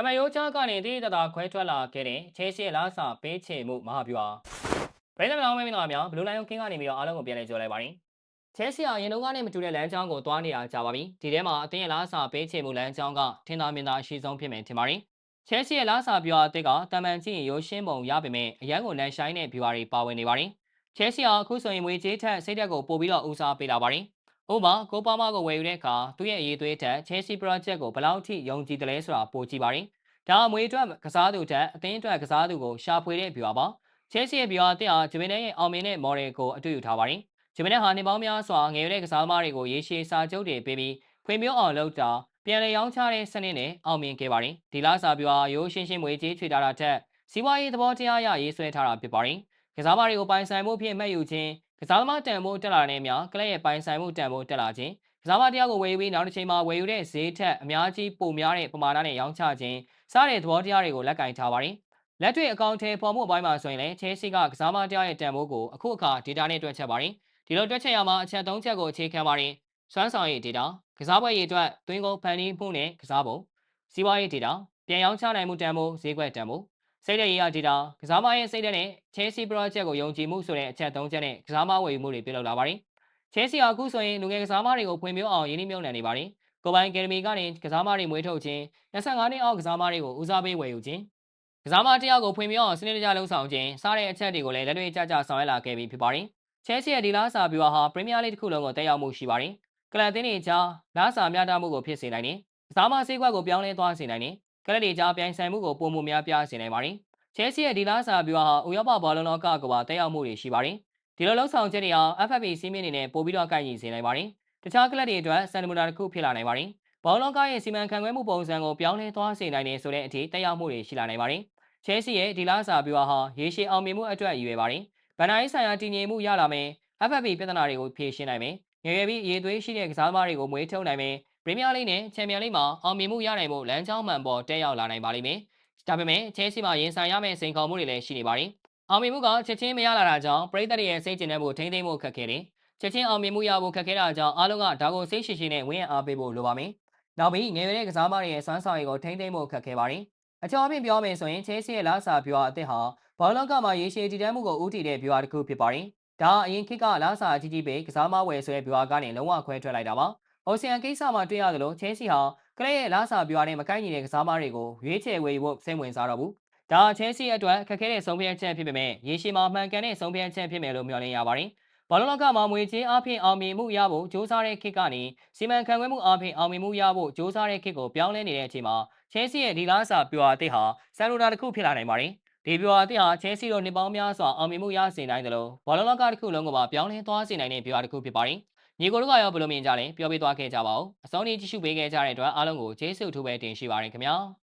တမန်ရိုးကြားကနေတိတိတသာခွဲထွက်လာခဲ့တဲ့ချဲစီရဲ့လားစာပေးချေမှုမဟာဗျူဟာပရိသတ်များမင်းများများဘလူးလိုင်းယုံကင်းကနေပြီးတော့အားလုံးကိုပြန်လည်ကြိုလိုက်ပါရင်ချဲစီဟာရင်တုန်းကနေမတူတဲ့လမ်းကြောင်းကိုသွားနေတာကြာပါပြီဒီထဲမှာအသင်းရဲ့လားစာပေးချေမှုလမ်းကြောင်းကထင်သာမြင်သာအရှိဆုံးဖြစ်မယ်ထင်ပါတယ်ချဲစီရဲ့လားစာဗျူဟာအသစ်ကတမန်ကြည့်ရင်ရိုးရှင်းပုံရပေမဲ့အရန်ကိုလန်ရှိုင်းတဲ့ဗျူဟာတွေပါဝင်နေပါတယ်ချဲစီဟာအခုဆိုရင်မွေကြေးထက်စိတ်တက်ကိုပို့ပြီးတော့ဦးစားပေးလာပါတယ် ဥပမာကိုပါမာကိုဝယ်ယူတဲ့အခါသူ့ရဲ့အရေးသွေးထက် Chelsea project ကိုဘယ်လောက်ထိယုံကြည်တယ်လဲဆိုတာပိုကြည့်ပါရင်ဒါအမွေအတွက်ကစားသူတက်အသင်းအတွက်ကစားသူကိုရှာဖွေတဲ့ဗျူဟာပါ Chelsea ရဲ့ဗျူဟာတက်အားဂျမင်နဲ့ရဲ့အောင်မြင်တဲ့ model ကိုအတူယူထားပါရင်ဂျမင်နဲ့ဟာနေပေါင်းများစွာငယ်ရွယ်တဲ့ကစားသမားတွေကိုရေရှည်စာချုပ်တွေပေးပြီးဖွံ့ဖြိုးအောင်လုပ်တာပြန်လည်ရောင်းချတဲ့စနစ်နဲ့အောင်မြင်ခဲ့ပါတယ်ဒီလားစာဗျူဟာရိုးရှင်းရှင်းမွေကြေးချွေထားတာထက်စီးပွားရေးသဘောတရားအရရေးဆွဲထားတာဖြစ်ပါတယ်ကစားသမားတွေကိုပိုင်ဆိုင်မှုဖြစ်မှတ်ယူခြင်း ကစားသမားတန်ဖိုးတက်လာတဲ့များကလပ်ရဲ့ပိုင်ဆိုင်မှုတန်ဖိုးတက်လာခြင်းကစားသမားတရားကိုဝယ်ယူပြီးနောက်တစ်ချိန်မှာဝယ်ယူတဲ့ဈေးထက်အများကြီးပိုများတဲ့ပမာဏနဲ့ရောင်းချခြင်းစတဲ့သဘောတရားတွေကိုလက်ကင်ထားပါတယ်။လက်တွေ့အကောင့်ထဲပေါ်မှုအပိုင်းမှာဆိုရင်လည်း Chelsea ကကစားသမားတရားရဲ့တန်ဖိုးကိုအခုအခါ data နဲ့တွက်ချက်ပါတယ်။ဒီလိုတွက်ချက်ရမှာအချက်၃ချက်ကိုအခြေခံပါတယ်။စွမ်းဆောင်ရည် data ကစားပွဲရည်အတွက်သွင်းကုန်ဖန်တီးမှုနဲ့ကစားပုံစီးပွားရေး data ပြန်ရောင်းချနိုင်မှုတန်ဖိုးဈေးကွက်တန်ဖိုး စိတ်ဓာတ်ရေးရ data ကစားမရဲ့စိတ်ဓာတ်နဲ့ Chelsea project ကိုယုံကြည်မှုဆိုတဲ့အချက်၃ချက်နဲ့ကစားမဝယ်ယူမှုတွေပြုလုပ်လာပါတယ်။ Chelsea အခုဆိုရင်လူငယ်ကစားမတွေကိုဖွံ့ဖြိုးအောင်ရင်းနှီးမြှုပ်နှံနေပါတယ်။ကိုပိုင်အကယ်ဒမီကနေကစားမတွေမွေးထုတ်ခြင်း25နှစ်အောက်ကစားမတွေကိုဦးစားပေးဝယ်ယူခြင်းကစားမတရားကိုဖွံ့ဖြိုးအောင်စနစ်တကျလှုပ်ဆောင်ခြင်းစတဲ့အချက်တွေကိုလည်းလက်တွေ့ကျကျဆောင်ရွက်လာခဲ့ပြီးဖြစ်ပါတယ်။ Chelsea ရဲ့ဒီလားစာဗျူဟာဟာပရီးမီးယားလိတစ်ခုလုံးကိုတက်ရောက်မှုရှိပါတယ်။ကလပ်အသင်းတွေကြားလားစာမျှတမှုကိုဖြစ်စေနိုင်တယ်။ကစားမဆေးကွက်ကိုပြောင်းလဲသွားစေနိုင်တယ်။ ကလပ်တွေကြားပြိုင်ဆိုင်မှုကိုပုံမှုများပြားစေနိုင်ပါတယ်။ Chelsea ရဲ့ဒီလားစာဗျူဟာဟာဥရောပဘောလုံးလောကကပါတက်ရောက်မှုတွေရှိပါတယ်။ဒီလိုလှုပ်ဆောင်ချက်တွေဟာ FFP စီးမင်းနေနဲ့ပို့ပြီးတော့ကိုက်ညီစေနိုင်ပါတယ်။တခြားကလပ်တွေအတွက်စံနမူနာတစ်ခုဖြစ်လာနိုင်ပါတယ်။ဘောလုံးလောကရဲ့စီမံခန့်ခွဲမှုပုံစံကိုပြောင်းလဲသွားစေနိုင်တယ်ဆိုတဲ့အထိတက်ရောက်မှုတွေရှိလာနိုင်ပါတယ်။ Chelsea ရဲ့ဒီလားစာဗျူဟာဟာရေရှည်အောင်မြင်မှုအတွက်ရည်ရွယ်ပါတယ်။ဗန်နာရေးဆိုင်ရာတည်ငြိမ်မှုရလာမယ်။ FFP ပြဿနာတွေကိုဖြေရှင်းနိုင်မယ်။ငယ်ရွယ်ပြီးရေသွေးရှိတဲ့ကစားသမားတွေကိုမွေးထုတ်နိုင်မယ်။ပ ရီးမီးယားလိနဲ့ချန်ပီယံလိမှာအောင်မြင်မှုရနိုင်ဖို့လမ်းကြောင်းမှန်ပေါ်တက်ရောက်လာနိုင်ပါလိမ့်မယ်။ဒါပေမဲ့ Chelsea မှာရင်ဆိုင်ရမယ့်စိန်ခေါ်မှုတွေလည်းရှိနေပါတယ်။အောင်မြင်မှုကချက်ချင်းမရလာတာကြောင့်ပရိသတ်ရဲ့စိတ်ကျဉ်တဲ့မှုထိမ့်သိမ့်မှုခက်ခဲတယ်။ချက်ချင်းအောင်မြင်မှုရဖို့ခက်ခဲတာကြောင့်အားလုံးကဒါကိုစိတ်ရှိရှိနဲ့ဝင်းရအားပေးဖို့လိုပါမယ်။နောက်ပြီးငယ်ရွယ်တဲ့ကစားသမားတွေရဲ့စွမ်းဆောင်ရည်ကိုထိမ့်သိမ့်ဖို့ခက်ခဲပါတယ်။အကျော်အပြင်ပြောမယ်ဆိုရင် Chelsea ရဲ့လာစာဗျူဟာအသစ်ဟာဘောလုံးကမှာရေရှည်တည်တံ့မှုကိုဦးတည်တဲ့ဗျူဟာတစ်ခုဖြစ်ပါတယ်။ဒါအရင်ခေတ်ကလာစာကြီးကြီးပဲကစားမဝယ်ဆိုတဲ့ဗျူဟာကနေလုံးဝခွဲထွက်လိုက်တာပါ။ အိုဆီယန်ကိစ္စမှာတွေ့ရသလို Chelsea ဟာကလေးရဲ့လာစာဗျူဟာနဲ့မကိုက်ညီတဲ့ကစားမတွေကိုရွေးချယ်ဝယ်ယူဖို့စိတ်ဝင်စားတော့ဘူး။ဒါချဲစီအတွက်ခက်ခဲတဲ့ဆုံးဖြတ်ချက်ဖြစ်ပေမဲ့ရေရှည်မှာမှန်ကန်တဲ့ဆုံးဖြတ်ချက်ဖြစ်မယ်လို့မျှော်လင့်ရပါတယ်။ဘောလုံးလောကမှာမွေချင်းအဖြစ်အောင်မြင်မှုရဖို့စ조사တဲ့ခေတ်ကနေစီမံခန့်ခွဲမှုအဖြစ်အောင်မြင်မှုရဖို့စ조사တဲ့ခေတ်ကိုပြောင်းလဲနေတဲ့အချိန်မှာချဲစီရဲ့ဒီလားစာပြွာအသစ်ဟာဆန်လိုနာတစ်ခုဖြစ်လာနိုင်ပါတယ်။ဒီပြွာအသစ်ဟာချဲစီတို့နှစ်ပေါင်းများစွာအောင်မြင်မှုရစေနိုင်တယ်လို့ဘောလုံးလောကတစ်ခုလုံးကပါပြောင်းလဲသွားစေနိုင်တဲ့ပြွာတစ်ခုဖြစ်ပါတယ်။ ညီကိုတို့ကရောဘယ်လိုမြင်ကြလဲပြောပြသွားခဲ့ကြပါဦး။အစောနေ့ကြည့်ရှုပေးခဲ့ကြတဲ့အတွက်အားလုံးကိုကျေးဇူးထူးပဲတင်ရှိပါရခင်ဗျာ။